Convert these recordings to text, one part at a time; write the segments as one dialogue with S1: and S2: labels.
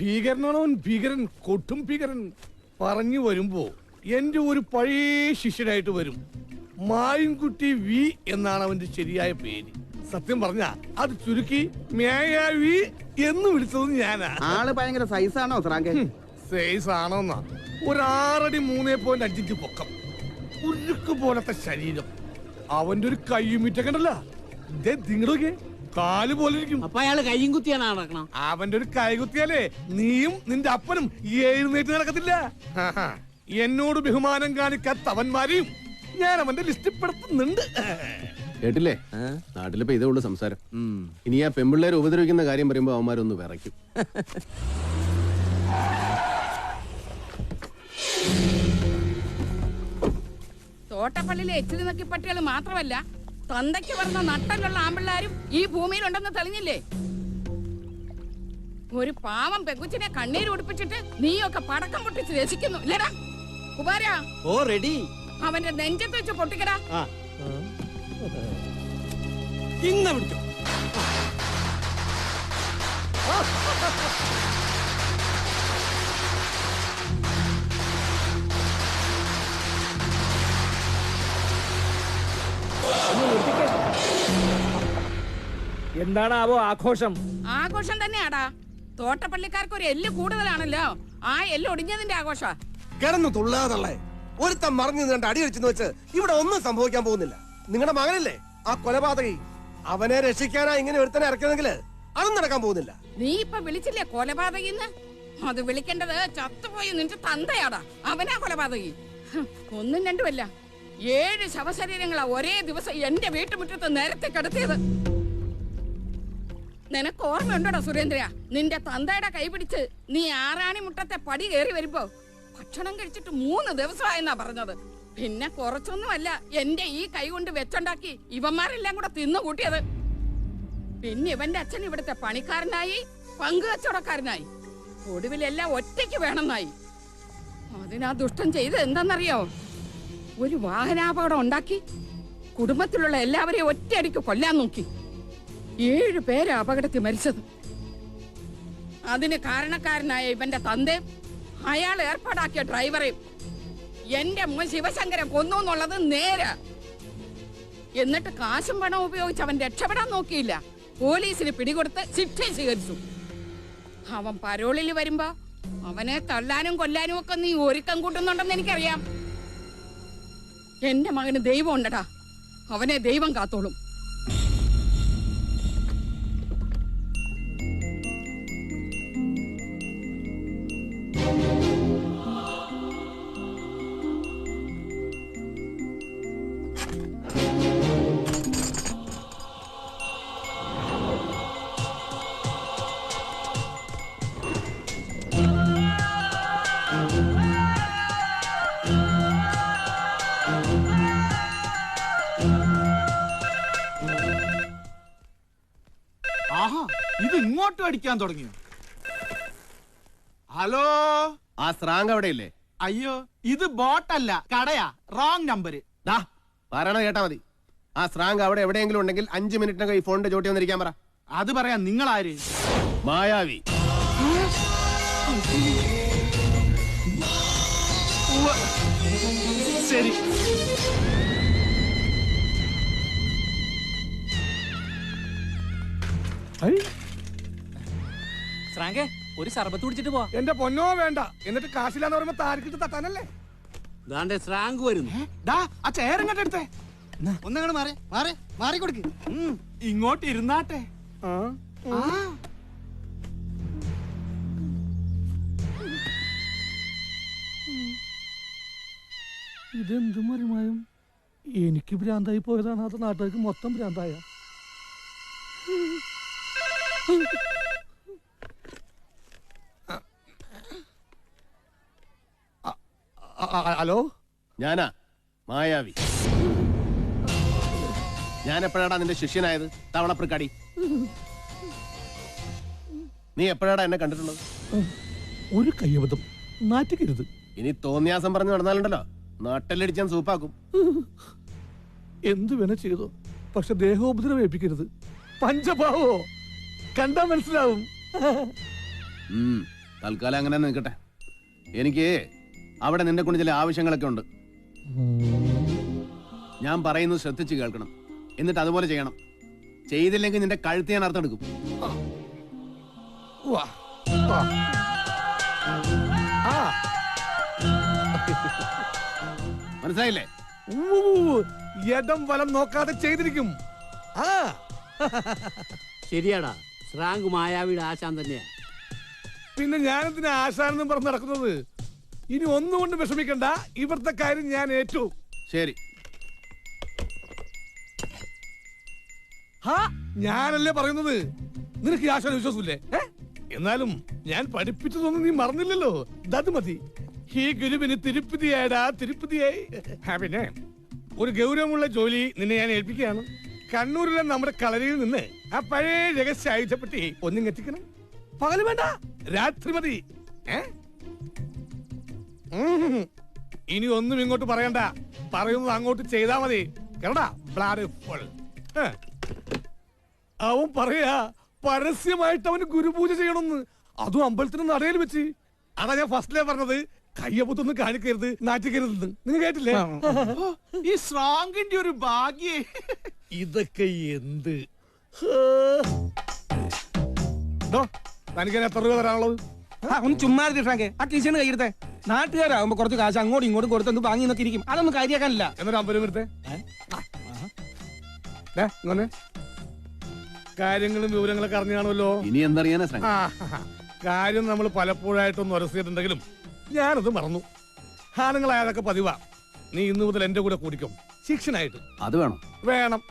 S1: ഭീകരനാണവൻ ഭീകരൻ? കൊട്ടും ഭീകരൻ പറഞ്ഞു വരുമ്പോ എന്റെ ഒരു പഴയ ശിഷ്യനായിട്ട് വരും. മായൻകുട്ടി വി എന്നാണ് അവന്റെ ശരിയായ പേര്. സത്യം പറഞ്ഞ അത് ചുരുക്കി മേയാവി എന്ന് വിളിച്ചത് ഞാനാ.
S2: ആൾ ഭയങ്കര സൈസാണോ
S1: സൈസ് ആണോന്നാ ഒരാറടി മൂന്നേ പോയിന്റ് അഞ്ചിഞ്ച് പൊക്കം. ഉരുക്ക് പോലത്തെ ശരീരം. അവന്റെ ഒരു കയ്യുമിറ്റക്കണ്ടല്ല നിങ്ങളൊക്കെ കാൽ പോലെ ഇരിക്കും.
S3: അപ്പൊ അയാൾ കൈയും കുത്തിയാണ് നടക്കണം.
S1: അവന്റെ ഒരു കൈകുത്തിയാലേ നീയും നിന്റെ അപ്പനും എഴുന്നേറ്റ് നടക്കത്തില്ല. എന്നോട് ബഹുമാനം കാണിക്കാത്ത അവന്മാരെയും ഞാൻ അവന്റെ ലിസ്റ്റ് പെടുത്തുന്നുണ്ട്.
S4: കേട്ടില്ലേ? നാട്ടിലിപ്പോ ഇതേ ഉള്ളു സംസാരം. ഇനി ആ പെമ്പിള്ളേരെ ഉപദ്രവിക്കുന്ന കാര്യം പറയുമ്പോ അവന്മാരൊന്ന് വിറയ്ക്കും.
S5: തോട്ടപ്പള്ളിയിലെ എച്ചിൽ നോക്കി പട്ടികൾ മാത്രമല്ല തന്തയ്ക്ക് പറഞ്ഞ നട്ടലുള്ള ആമ്പിള്ളാരും ഈ ഭൂമിയിലുണ്ടെന്ന് തെളിഞ്ഞില്ലേ? ഒരു പാവം പെങ്കുച്ചിനെ കണ്ണീര് ഉടുപ്പിച്ചിട്ട് നീയൊക്കെ പടക്കം പൊട്ടിച്ച് രസിക്കുന്നു. ഇല്ലടാ കുമാര
S3: ഓ റെഡി.
S5: അവന്റെ നെഞ്ചത്ത് വെച്ച് പൊട്ടിക്കടാ.
S3: ഇന്ന പിടിച്ചോ.
S6: എന്താണാവോ ആഘോഷം?
S5: ആഘോഷം തന്നെയാടാ. തോട്ടപ്പള്ളിക്കാർക്ക് ഒരു എല്ല് കൂടുതലാണല്ലോ. ആ എല്ല് ഒടിഞ്ഞതിന്റെ ആഘോഷ
S7: കിടന്നു തുള്ളാതള്ളേ. ഒരുത്തം മറിഞ്ഞു നിന്നിട്ട് അടി വെച്ചെന്ന് വെച്ച് ഇവിടെ ഒന്നും സംഭവിക്കാൻ പോകുന്നില്ല. നിങ്ങളുടെ മകനല്ലേ? ആ കൊലപാതകി. അവനെ രക്ഷിക്കാനാ ഇങ്ങനെ ഒരുത്തനെ ഇറക്കുന്നെങ്കിൽ അതും നടക്കാൻ പോകുന്നില്ല.
S5: നീ ഇപ്പൊ വിളിച്ചില്ലേ കൊലപാതകിന്ന്? അത് വിളിക്കേണ്ടത് ചത്തുപോയി നിന്റെ തന്തയാടാ. അവനാ കൊലപാതകി. ഒന്നും രണ്ടുമല്ല. ഏഴ് ശവശരീരങ്ങളാ ഒരേ ദിവസം എന്റെ വീട്ടുമുറ്റത്ത് നേരത്തെ കിടത്തിയത്. നിനക്ക് ഓർമ്മയുണ്ടോടാ സുരേന്ദ്ര നിന്റെ തന്തയുടെ കൈപിടിച്ച് നീ ആറാണി മുട്ടത്തെ പടി കയറി വരുമ്പോ ഭക്ഷണം കഴിച്ചിട്ട് മൂന്ന് ദിവസമായെന്നാ പറഞ്ഞത്. പിന്നെ കുറച്ചൊന്നുമല്ല എന്റെ ഈ കൈ കൊണ്ട് വെച്ചുണ്ടാക്കി ഇവന്മാരെല്ലാം കൂടെ തിന്നു കൂട്ടിയത്. പിന്നെ ഇവന്റെ അച്ഛൻ ഇവിടുത്തെ പണിക്കാരനായി പങ്കുവച്ചവടക്കാരനായി ഒടുവിലെല്ലാം ഒറ്റയ്ക്ക് വേണമെന്നായി. അതിനാ ദുഷ്ടം ചെയ്ത് എന്താണെന്നറിയോ? ഒരു വാഹനാപകടം ഉണ്ടാക്കി കുടുംബത്തിലുള്ള എല്ലാവരെയും ഒറ്റയടിക്ക് കൊല്ലാൻ നോക്കി. ഏഴു പേര് അപകടത്തിൽ മരിച്ചത്. അതിന് കാരണക്കാരനായ ഇവന്റെ തന്തയും അയാൾ ഏർപ്പാടാക്കിയ ഡ്രൈവറെയും എന്റെ മോൻ ശിവശങ്കരൻ കൊന്നു എന്നുള്ളത് നേരെ. എന്നിട്ട് കാശും പണവും ഉപയോഗിച്ച് അവൻ രക്ഷപ്പെടാൻ നോക്കിയില്ല. പോലീസിന് പിടികൊടുത്ത് ശിക്ഷ സ്വീകരിച്ചു അവൻ പരോളിൽ വരുമ്പോ അവനെ തള്ളാനും കൊല്ലാനും ഒക്കെ നീ ഒരുക്കം കൂട്ടുന്നുണ്ടെന്ന് എനിക്കറിയാം. എന്റെ മകന് ദൈവം ഉണ്ടടാ. അവനെ ദൈവം കാത്തോളും.
S3: ആഹാ ഇത് ഇങ്ങോട്ടും അടിക്കാൻ തുടങ്ങിയോ ഹലോ?
S4: ആ സ്രാങ്ക് അവിടെ ഇല്ലേ
S3: അയ്യോ ഇത് ബോട്ടല്ല കടയാ റോങ് നമ്പര്
S4: ദാ പറയണ കേട്ടാ മതി. ആ സ്രാങ്ക് അവിടെ എവിടെയെങ്കിലും ഉണ്ടെങ്കിൽ അഞ്ചു മിനിറ്റിനകം ഈ ഫോണിന്റെ ചോട്ടി വന്നിരിക്കാൻ പറ.
S3: അത് പറയാൻ നിങ്ങൾ ആര്
S4: മായാവി
S3: ശരി.
S6: ശ്രാങ്കെ ഒരു സർബത്ത് കുടിച്ചിട്ട് പോവാ.
S1: എന്റെ പൊന്നോ വേണ്ട. എന്നിട്ട് കാശില്ലാന്ന് പറയുമ്പോ താരക്കിട്ട് തട്ടാനല്ലേ?
S8: ദാണ്ടെ സ്രാങ്ക് വരുന്നു.
S3: ആ ഇങ്ങോട്ട് എടുത്തേ?
S8: ഒന്നങ്ങോട്ട് മാറി മാറി മാറി കൊടുക്ക്.
S3: ഇങ്ങോട്ട് ഇരുന്നാട്ടെ.
S1: ആ
S3: ആ.
S1: ഇതെന്ത് മറിമായും എനിക്ക് ഭ്രാന്തായി പോയതാണ് അത് നാട്ടുകാർക്ക് മൊത്തം ഭ്രാന്തായ. ഹലോ?
S4: ഞാനാ മായാവി. ഞാൻ എപ്പോഴാടാ നിന്റെ ശിഷ്യനായത്? തവളപ്രക്കാടി നീ എപ്പോഴാടാ എന്നെ കണ്ടിട്ടുള്ളത്?
S1: ഒരു കയ്യബദ്ധം. നാറ്റിക്കരുത്
S4: ഇനി തോന്നിയാസം പറഞ്ഞു നടന്നാലുണ്ടല്ലോ. നാട്ടിലടിച്ചാൻ സൂപ്പാക്കും.
S1: എന്തു വേണ ചെയ്തോ? പക്ഷെ ദേഹോപദ്രവേപ്പിക്കരുത് പഞ്ചഭാവോ? കണ്ടാ മനസ്സിലാവും.
S4: തൽക്കാലം അങ്ങനെ നിൽക്കട്ടെ. എനിക്ക് അവിടെ നിന്റെ കൊണ്ട് ചില ആവശ്യങ്ങളൊക്കെ ഉണ്ട്. ഞാൻ പറയുന്നത് ശ്രദ്ധിച്ച് കേൾക്കണം. എന്നിട്ട് അതുപോലെ ചെയ്യണം. ചെയ്തില്ലെങ്കിൽ നിന്റെ കഴുത്ത് ഞാൻ അർത്ഥമെടുക്കും
S1: വാ. വാ. ആ.
S4: മനസ്സിലായില്ലേ?
S1: ഇടം വലം നോക്കാതെ ചെയ്തിരിക്കും. ആ.
S8: ശരിയാടാ. ശ്രാങ്ക് മായാവിയുടെ ആശാൻ തന്നെയാ.
S1: പിന്നെ ഞാനെന്തിനാ ആശാനെന്നും പറഞ്ഞ് നടക്കുന്നത്? ഇനി ഒന്നുകൊണ്ട് വിഷമിക്കണ്ട. ഇവിടുത്തെ കാര്യം ഞാൻ ഏറ്റു.
S4: ശരി.
S1: ഹാ ഞാനല്ലേ പറയുന്നത്? നിനക്ക് ഈ ആശാന വിശ്വാസമില്ലേ? ഏ? എന്നാലും ഞാൻ പഠിപ്പിച്ചതൊന്നും നീ മറന്നില്ലല്ലോ. അത് മതി. ഈ ഗുരുവിന് തിരുപ്പതിയായടാ തിരുപ്പതിയായി. ആ, പിന്നെ ഒരു ഗൗരവമുള്ള ജോലി നിന്നെ ഞാൻ ഏൽപ്പിക്കുകയാണ്. കണ്ണൂരിലെ നമ്മുടെ കളരിയിൽ നിന്ന് ആ പഴയ രഹസ്യ ആയുധപ്പെട്ടി ഒന്നും എത്തിക്കണം. പകൽ വേണ്ട. രാത്രി മതി. ഇനി ഒന്നും ഇങ്ങോട്ട് പറയണ്ട. പറയുന്നത് അങ്ങോട്ട് ചെയ്താ മതി. ബ്ലാഡ് ഫുൾ അവൻ പറയാ പരസ്യമായിട്ട് അവന് ഗുരുപൂജ ചെയ്യണമെന്ന്. അതും അമ്പലത്തിന് നടയിൽ വെച്ച്. അതാ ഞാൻ ഫസ്റ്റിലേ പറഞ്ഞത്. കയ്യപ്പത്തൊന്നും കാണിക്കരുത് നാറ്റിക്കരുതെന്ന്. നിങ്ങൾ കേട്ടില്ലേ?
S3: ഈ സ്ട്രോങ്ങിന്റെ ഒരു ഭാഗ്യേ.
S1: ഇതൊക്കെ എന്ത്? തനിക്ക് എത്ര രൂപ തരാനുള്ളത്?
S6: ഒന്ന് ചുമ്മാ ഫ്രാങ്കെ. ആ ടീച്ചറിന് കയ്യെടുത്തേ നാട്ടുകാരാകുമ്പോ കുറച്ച് കാശ് അങ്ങോട്ടും ഇങ്ങോട്ടും കൊടുത്തു വാങ്ങി നോക്കി ഇരിക്കും. അതൊന്നും കാര്യാക്കാനില്ല.
S1: എന്നൊരു അമ്പത് രൂപ എടുത്തേ. ദേ, ഇങ്ങ് കാര്യങ്ങളും വിവരങ്ങളൊക്കെ അറിഞ്ഞാണല്ലോ
S4: ഇനി എന്തറിയാനാ
S1: കാര്യം നമ്മൾ പലപ്പോഴായിട്ടൊന്നും ഉരസിയിട്ടുണ്ടെങ്കിലും ഞാനത് മറന്നു. ഹാനങ്ങളായതൊക്കെ പതിവാ. നീ ഇന്നു മുതൽ എന്റെ കൂടെ കൂടിക്കും. ശിക്ഷനായിട്ട്
S4: അത് വേണം.
S1: വേണം.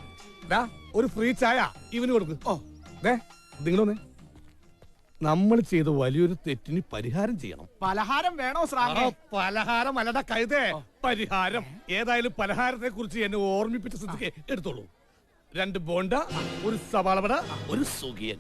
S1: ഡാ ഒരു ഫ്രീ ചായ ഇവന് കൊടുക്ക്. ഓ. ദേ നിങ്ങളൊന്ന് നമ്മൾ ചെയ്ത വലിയൊരു തെറ്റിന് പരിഹാരം ചെയ്യണം.
S3: പലഹാരം വേണോ ശ്രാങ്കേ
S1: പലഹാരം അല്ലട കഴുതേ. പരിഹാരം. ഏതായാലും പലഹാരത്തെ കുറിച്ച് എന്നെ ഓർമ്മിപ്പിച്ച സ്ഥിതിക്ക് എടുത്തോളൂ. രണ്ട് ബോണ്ട ഒരു സവാളവട ഒരു സുഖിയൻ?